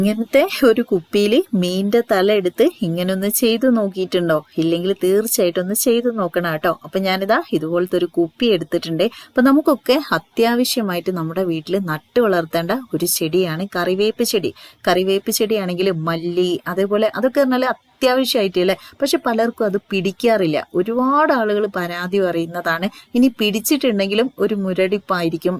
ഇങ്ങനത്തെ ഒരു കുപ്പിയിൽ മീനിന്റെ തല എടുത്ത് ഇങ്ങനെ ഒന്ന് ചെയ്തു നോക്കിയിട്ടുണ്ടോ? ഇല്ലെങ്കിൽ തീർച്ചയായിട്ടും ഒന്ന് ചെയ്തു നോക്കണം കേട്ടോ. അപ്പൊ ഞാനിതാ ഇതുപോലത്തെ ഒരു കുപ്പി എടുത്തിട്ടുണ്ട്. അപ്പൊ നമുക്കൊക്കെ അത്യാവശ്യമായിട്ട് നമ്മുടെ വീട്ടിൽ നട്ടു വളർത്തേണ്ട ഒരു ചെടിയാണ് കറിവേപ്പ് ചെടി. കറിവേപ്പ് ചെടിയാണെങ്കിൽ മല്ലി അതേപോലെ അതൊക്കെ പറഞ്ഞാൽ അത്യാവശ്യമായിട്ട് അല്ലേ? പക്ഷെ പലർക്കും അത് പിടിക്കാറില്ല. ഒരുപാട് ആളുകൾ പരാതി പറയുന്നതാണ്. ഇനി പിടിച്ചിട്ടുണ്ടെങ്കിലും ഒരു മുരടിപ്പായിരിക്കും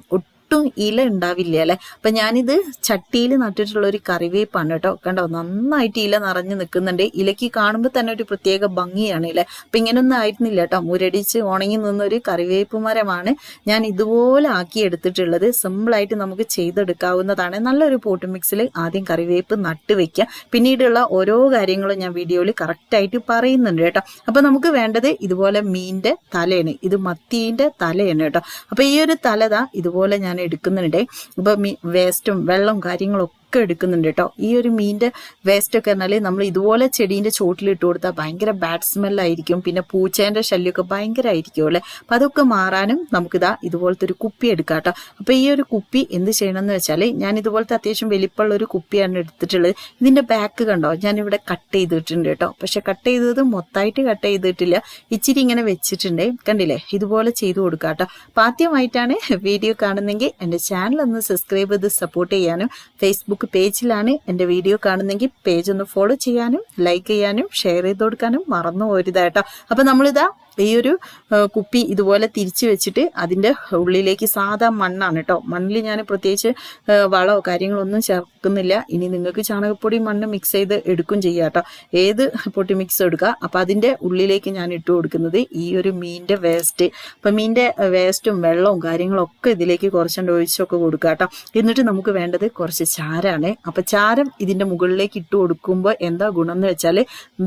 ഒട്ടും ഇല ഉണ്ടാവില്ല അല്ലെ? അപ്പൊ ഞാനിത് ചട്ടിയിൽ നട്ടിട്ടുള്ള ഒരു കറിവേപ്പാണ് കേട്ടോ. കണ്ടോ? നന്നായിട്ട് ഇല നിറഞ്ഞു നിൽക്കുന്നുണ്ട്. ഇലക്ക് കാണുമ്പോൾ തന്നെ ഒരു പ്രത്യേക ഭംഗിയാണ് ഇല്ലേ അപ്പൊ ഇങ്ങനൊന്നും ആയിരുന്നില്ല കേട്ടോ. മുരടിച്ച് ഉണങ്ങി നിന്ന ഒരു കറിവേപ്പ് മരമാണ് ഞാൻ ഇതുപോലെ ആക്കി എടുത്തിട്ടുള്ളത്. സിമ്പിളായിട്ട് നമുക്ക് ചെയ്തെടുക്കാവുന്നതാണ്. നല്ലൊരു പോട്ട് മിക്സിൽ ആദ്യം കറിവേപ്പ് നട്ട് വെക്കുക. പിന്നീടുള്ള ഓരോ കാര്യങ്ങളും ഞാൻ വീഡിയോയിൽ കറക്റ്റായിട്ട് പറയുന്നുണ്ട് കേട്ടോ. അപ്പൊ നമുക്ക് വേണ്ടത് ഇതുപോലെ മീനിന്റെ തലയാണ്. ഇത് മത്തീന്റെ തലയാണ് കേട്ടോ. അപ്പൊ ഈ ഒരു തലതാ ഇതുപോലെ ഞാൻ എടുക്കുന്നുണ്ട്. എടുക്കുന്നതിനിടെ ഇപ്പം വേസ്റ്റും വെള്ളവും കാര്യങ്ങളും ഒക്കെ എടുക്കുന്നുണ്ട് കേട്ടോ ഈ ഒരു മീനിന്റെ വേസ്റ്റ് ഒക്കെ പറഞ്ഞാൽ നമ്മൾ ഇതുപോലെ ചെടീന്റെ ചോട്ടിൽ ഇട്ട് കൊടുത്താൽ ഭയങ്കര ബാഡ് സ്മെല്ലായിരിക്കും പിന്നെ പൂച്ചേന്റെ ശല്യമൊക്കെ ഭയങ്കരമായിരിക്കും അല്ലേ? അപ്പൊ അതൊക്കെ മാറാനും നമുക്കിതാ ഇതുപോലത്തെ ഒരു കുപ്പി എടുക്കാം കേട്ടോ അപ്പൊ ഈ ഒരു കുപ്പി എന്ത് ചെയ്യണം എന്ന് വെച്ചാൽ ഞാൻ ഇതുപോലത്തെ അത്യാവശ്യം വലിപ്പമുള്ള ഒരു കുപ്പിയാണ് എടുത്തിട്ടുള്ളത്. ഇതിന്റെ ബാക്ക് കണ്ടോ? ഞാൻ ഇവിടെ കട്ട് ചെയ്തിട്ടുണ്ട് കേട്ടോ പക്ഷെ കട്ട് ചെയ്തത് മൊത്തമായിട്ട് കട്ട് ചെയ്തിട്ടില്ല. ഇച്ചിരി ഇങ്ങനെ വെച്ചിട്ടുണ്ട്. കണ്ടില്ലേ? ഇതുപോലെ ചെയ്തു കൊടുക്കാം കേട്ടോ അപ്പൊ ആദ്യമായിട്ടാണ് വീഡിയോ കാണുന്നെങ്കിൽ എന്റെ ചാനൽ ഒന്ന് സബ്സ്ക്രൈബ് ചെയ്ത് സപ്പോർട്ട് ചെയ്യാനും ഫേസ്ബുക്ക് പേജിലാണ് എന്റെ വീഡിയോ കാണുന്നെങ്കിൽ പേജ് ഒന്ന് ഫോളോ ചെയ്യാനും ലൈക്ക് ചെയ്യാനും ഷെയർ ചെയ്ത് കൊടുക്കാനും മറന്നു പോരുതാട്ടോ അപ്പം നമ്മളിതാ ഈ ഒരു കുപ്പി ഇതുപോലെ തിരിച്ചു വെച്ചിട്ട് അതിന്റെ ഉള്ളിലേക്ക് സാധാ മണ്ണാണ് കേട്ടോ മണ്ണിൽ ഞാൻ പ്രത്യേകിച്ച് വളമോ കാര്യങ്ങളൊന്നും ചേർക്കുന്നില്ല. ഇനി നിങ്ങൾക്ക് ചാണകപ്പൊടി മണ്ണ് മിക്സ് ചെയ്ത് എടുക്കും ചെയ്യാം കേട്ടോ ഏത് പൊട്ടി മിക്സ് എടുക്കുക അപ്പം അതിന്റെ ഉള്ളിലേക്ക് ഞാൻ ഇട്ട് കൊടുക്കുന്നത് ഈ ഒരു മീനിന്റെ വേസ്റ്റ് അപ്പം മീനിന്റെ വേസ്റ്റും വെള്ളവും കാര്യങ്ങളൊക്കെ ഇതിലേക്ക് കുറച്ചുകൊണ്ട് ഒഴിച്ചൊക്കെ കൊടുക്കുക കേട്ടോ എന്നിട്ട് നമുക്ക് വേണ്ടത് കുറച്ച് ചാരാണ്. അപ്പം ചാരം ഇതിന്റെ മുകളിലേക്ക് ഇട്ട് കൊടുക്കുമ്പോൾ എന്താ ഗുണം എന്ന് വെച്ചാൽ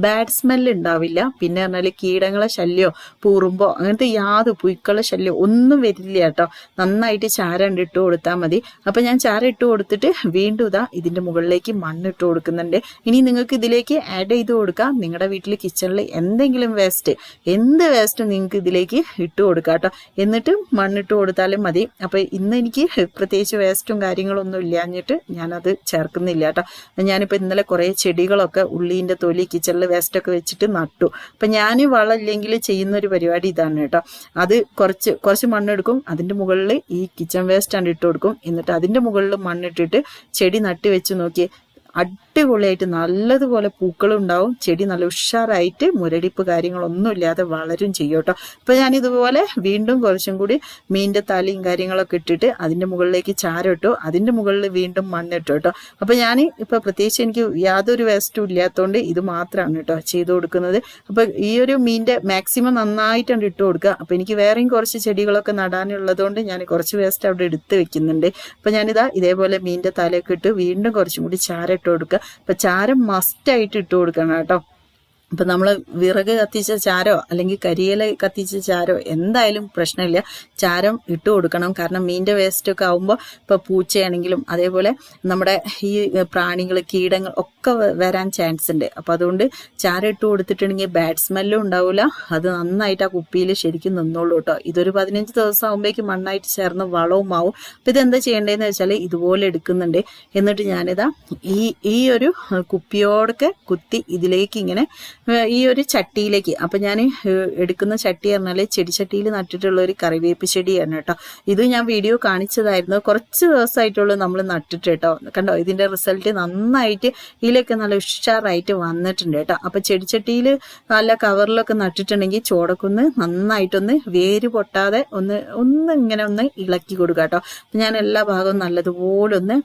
ബാഡ് സ്മെല്ല് ഉണ്ടാവില്ല. പിന്നെ പറഞ്ഞാൽ കീടങ്ങളെ ശല്യമോ പൂറുമ്പോ അങ്ങനത്തെ യാതൊരു പുയ്ക്കള ശല്യം ഒന്നും വരില്ല കേട്ടോ. നന്നായിട്ട് ചാരം ഇട്ട് കൊടുത്താൽ മതി. അപ്പൊ ഞാൻ ചാര ഇട്ട് കൊടുത്തിട്ട് വീണ്ടും ഇതാ ഇതിന്റെ മുകളിലേക്ക് മണ്ണ് ഇട്ട് കൊടുക്കുന്നുണ്ട്. ഇനി നിങ്ങൾക്ക് ഇതിലേക്ക് ആഡ് ചെയ്ത് കൊടുക്കാം. നിങ്ങളുടെ വീട്ടിൽ കിച്ചണിൽ എന്തെങ്കിലും വേസ്റ്റ് എന്ത് വേസ്റ്റും നിങ്ങൾക്ക് ഇതിലേക്ക് ഇട്ട് കൊടുക്കാം കേട്ടോ. എന്നിട്ട് മണ്ണിട്ട് കൊടുത്താലും മതി. അപ്പൊ ഇന്ന് എനിക്ക് പ്രത്യേകിച്ച് വേസ്റ്റും കാര്യങ്ങളൊന്നും ഇല്ലാഞ്ഞിട്ട് ഞാനത് ചേർക്കുന്നില്ല കേട്ടോ. ഞാനിപ്പോൾ ഇന്നലെ കുറേ ചെടികളൊക്കെ ഉള്ളീന്റെ തൊലി കിച്ചണിൽ വേസ്റ്റൊക്കെ വെച്ചിട്ട് നട്ടു. അപ്പം ഞാൻ വളമില്ലെങ്കിൽ ചെയ്യുന്ന ഒരു പരിപാടി ഇതാണ് കേട്ടോ. അത് കുറച്ച് കുറച്ച് മണ്ണെടുക്കും അതിന്റെ മുകളിൽ ഈ കിച്ചൺ വേസ്റ്റ് ആണ് ഇട്ട് കൊടുക്കും. എന്നിട്ട് അതിന്റെ മുകളിൽ മണ്ണിട്ടിട്ട് ചെടി നട്ടി വെച്ച് നോക്കി അടിപൊളിയായിട്ട് നല്ലതുപോലെ പൂക്കളുണ്ടാവും. ചെടി നല്ല ഉഷാറായിട്ട് മുരടിപ്പ് കാര്യങ്ങളൊന്നും ഇല്ലാതെ വളരും ചെയ്യും കേട്ടോ. ഇപ്പൊ ഞാൻ ഇതുപോലെ വീണ്ടും കുറച്ചും കൂടി മീനിന്റെ തലയും കാര്യങ്ങളൊക്കെ ഇട്ടിട്ട് അതിന്റെ മുകളിലേക്ക് ചാരം ഇട്ടു അതിന്റെ മുകളിൽ വീണ്ടും മണ്ണിട്ടു കേട്ടോ. അപ്പൊ ഞാൻ ഇപ്പൊ പ്രത്യേകിച്ച് എനിക്ക് യാതൊരു വേസ്റ്റും ഇല്ലാത്തതുകൊണ്ട് ഇത് മാത്രമാണ് കേട്ടോ ചെയ്തു കൊടുക്കുന്നത്. അപ്പൊ ഈ ഒരു മീനിന്റെ മാക്സിമം നന്നായിട്ടാണ് ഇട്ട് കൊടുക്കുക. അപ്പൊ എനിക്ക് വേറെയും കുറച്ച് ചെടികളൊക്കെ നടാനുള്ളതുകൊണ്ട് ഞാൻ കുറച്ച് വേസ്റ്റ് അവിടെ എടുത്ത് വെക്കുന്നുണ്ട്. അപ്പൊ ഞാനിതാ ഇതേപോലെ മീനിന്റെ തലയൊക്കെ ഇട്ട് വീണ്ടും കുറച്ചും കൂടി ചാരം ഇട്ട് കൊടുക്കുക. അപ്പൊ ചാരം മസ്റ്റായിട്ട് ഇട്ട് കൊടുക്കണം കേട്ടോ. ഇപ്പം നമ്മൾ വിറക് കത്തിച്ച ചാരോ അല്ലെങ്കിൽ കരിയില കത്തിച്ച ചാരോ എന്തായാലും പ്രശ്നമില്ല. ചാരം ഇട്ട് കൊടുക്കണം. കാരണം മീനിന്റെ വേസ്റ്റൊക്കെ ആകുമ്പോൾ ഇപ്പോൾ പൂച്ചയാണെങ്കിലും അതേപോലെ നമ്മുടെ ഈ പ്രാണികൾ കീടങ്ങൾ ഒക്കെ വരാൻ ചാൻസ് ഉണ്ട്. അപ്പോൾ അതുകൊണ്ട് ചാരം ഇട്ട് കൊടുത്തിട്ടുണ്ടെങ്കിൽ ബാഡ് സ്മെല്ലും ഉണ്ടാവില്ല അത് നന്നായിട്ട് ആ കുപ്പിയിൽ ശരിക്കും നിന്നോളൂ കേട്ടോ. ഇതൊരു പതിനഞ്ച് ദിവസം ആകുമ്പോഴേക്കും മണ്ണായിട്ട് ചേർന്ന് വളവും ആവും അപ്പോൾ ഇതെന്താ ചെയ്യേണ്ടതെന്ന് വെച്ചാൽ ഇതുപോലെ എടുക്കുന്നുണ്ട്. എന്നിട്ട് ഞാനിതാ ഈ ഈ ഒരു കുപ്പിയോടൊക്കെ കുത്തി ഇതിലേക്ക് ഇങ്ങനെ ഈ ഒരു ചട്ടിയിലേക്ക്. അപ്പൊ ഞാൻ എടുക്കുന്ന ചട്ടി പറഞ്ഞാൽ ചെടിച്ചട്ടിയിൽ നട്ടിട്ടുള്ള ഒരു കറിവേപ്പ് ചെടിയാണ് കേട്ടോ. ഇത് ഞാൻ വീഡിയോ കാണിച്ചതായിരുന്നു. കുറച്ച് ദിവസമായിട്ടുള്ളൂ നമ്മൾ നട്ടിട്ട് കേട്ടോ. കണ്ടോ? ഇതിന്റെ റിസൾട്ട് നന്നായിട്ട് ഇതിലൊക്കെ നല്ല ഉഷാറായിട്ട് വന്നിട്ടുണ്ട് കേട്ടോ. അപ്പൊ ചെടിച്ചട്ടിയിൽ നല്ല കവറിലൊക്കെ നട്ടിട്ടുണ്ടെങ്കിൽ ചോടക്കൊന്ന് നന്നായിട്ടൊന്ന് വേര് പൊട്ടാതെ ഒന്ന് ഒന്ന് ഇങ്ങനെ ഒന്ന് ഇളക്കി കൊടുക്കുക കേട്ടോ. ഞാൻ എല്ലാ ഭാഗവും നല്ലതുപോലെ ഒന്ന്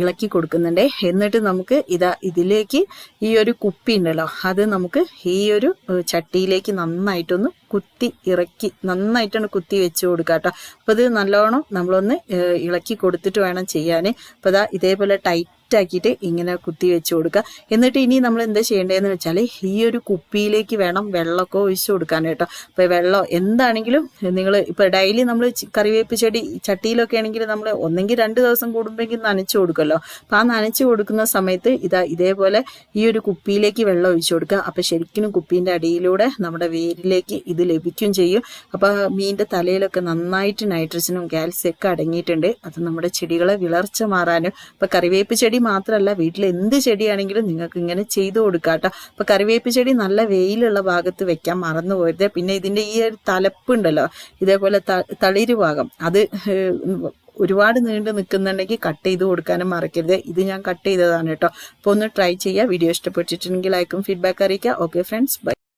ഇളക്കി കൊടുക്കുന്നുണ്ട്. എന്നിട്ട് നമുക്ക് ഇതാ ഇതിലേക്ക് ഈ ഒരു കുപ്പി ഉണ്ടല്ലോ അത് നമുക്ക് ഈ ഒരു ചട്ടിയിലേക്ക് നന്നായിട്ടൊന്ന് കുത്തി ഇറക്കി നന്നായിട്ടൊന്ന് കുത്തി വെച്ച് കൊടുക്കുക കേട്ടോ അപ്പോൾ ഇത് നല്ലോണം നമ്മളൊന്ന് ഇളക്കി കൊടുത്തിട്ട് വേണം ചെയ്യാൻ അപ്പോൾ ഇതാ ഇതേപോലെ ടൈറ്റ് ആക്കിയിട്ട് ഇങ്ങനെ കുത്തി വെച്ച് കൊടുക്കുക എന്നിട്ട് ഇനി നമ്മൾ എന്താ ചെയ്യേണ്ടതെന്ന് വെച്ചാൽ ഈ ഒരു കുപ്പിയിലേക്ക് വേണം വെള്ളമൊക്കെ ഒഴിച്ചു കൊടുക്കാൻ കേട്ടോ. അപ്പോൾ വെള്ളം എന്താണെങ്കിലും നിങ്ങൾ ഇപ്പോൾ ഡെയിലി നമ്മൾ കറിവേപ്പ് ചെടി ചട്ടിയിലൊക്കെ ആണെങ്കിൽ നമ്മൾ ഒന്നെങ്കിൽ രണ്ട് ദിവസം കൂടുമ്പോഴേക്കും നനച്ചു കൊടുക്കുമല്ലോ. അപ്പോൾ ആ നനച്ചു കൊടുക്കുന്ന സമയത്ത് ഇതാ ഇതേപോലെ ഈ ഒരു കുപ്പിയിലേക്ക് വെള്ളം ഒഴിച്ചു കൊടുക്കുക. അപ്പോൾ ശരിക്കും കുപ്പീന്റെ അടിയിലൂടെ നമ്മുടെ വേരിലേക്ക് ഇത് ലഭിക്കും ചെയ്യും. അപ്പോൾ മീനിന്റെ തലയിലൊക്കെ നന്നായിട്ട് നൈട്രജനും കാൽസ്യം അടങ്ങിയിട്ടുണ്ട്. അത് നമ്മുടെ ചെടികളെ വിളർച്ച മാറാനും ഇപ്പോൾ കറിവേപ്പ് ചെടി ചെടി മാത്രമല്ല വീട്ടിൽ എന്ത് ചെടിയാണെങ്കിലും നിങ്ങൾക്ക് ഇങ്ങനെ ചെയ്തു കൊടുക്കാം കേട്ടോ അപ്പൊ കറിവേപ്പ് ചെടി നല്ല വെയിലുള്ള ഭാഗത്ത് വെക്കാൻ മറന്നു പോയത് പിന്നെ ഇതിന്റെ ഈ ഒരു തലപ്പുണ്ടല്ലോ ഇതേപോലെ തളിര് ഭാഗം അത് ഒരുപാട് നീണ്ടു നിൽക്കുന്നുണ്ടെങ്കിൽ കട്ട് ചെയ്ത് കൊടുക്കാനും മറക്കരുത്. ഇത് ഞാൻ കട്ട് ചെയ്തതാണ് കേട്ടോ. അപ്പോൾ ഒന്ന് ട്രൈ ചെയ്യുക. വീഡിയോ ഇഷ്ടപ്പെട്ടിട്ടുണ്ടെങ്കിൽ ലൈക്കും ഫീഡ്ബാക്ക് അറിയിക്കുക. Okay friends bye